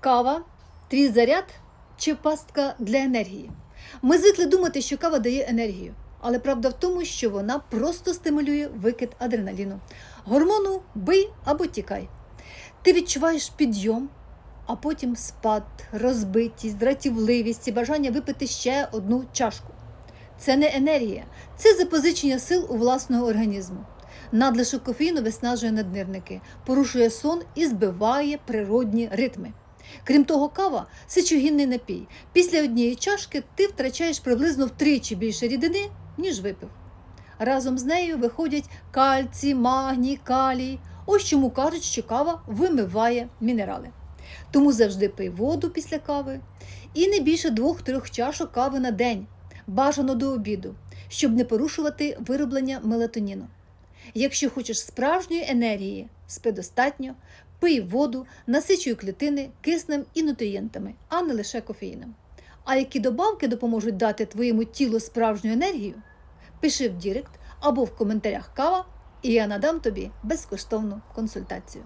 Кава, твій заряд чи пастка для енергії. Ми звикли думати, що кава дає енергію, але правда в тому, що вона просто стимулює викид адреналіну, гормону бий або тікай. Ти відчуваєш підйом, а потім спад, розбитість, дратівливість і бажання випити ще одну чашку. Це не енергія, це запозичення сил у власного організму. Надлишок кофеїну виснажує наднирники, порушує сон і збиває природні ритми. Крім того, кава сечогінний напій. Після однієї чашки ти втрачаєш приблизно втричі більше рідини, ніж випив. Разом з нею виходять кальцій, магній, калій. Ось чому кажуть, що кава вимиває мінерали. Тому завжди пий воду після кави і не більше двох-трьох чашок кави на день, бажано до обіду, щоб не порушувати вироблення мелатоніну. Якщо хочеш справжньої енергії, спи достатньо, пий воду, насичуй клітини киснем і нутрієнтами, а не лише кофеїном. А які добавки допоможуть дати твоєму тілу справжню енергію? Пиши в Дірект або в коментарях кава, і я надам тобі безкоштовну консультацію.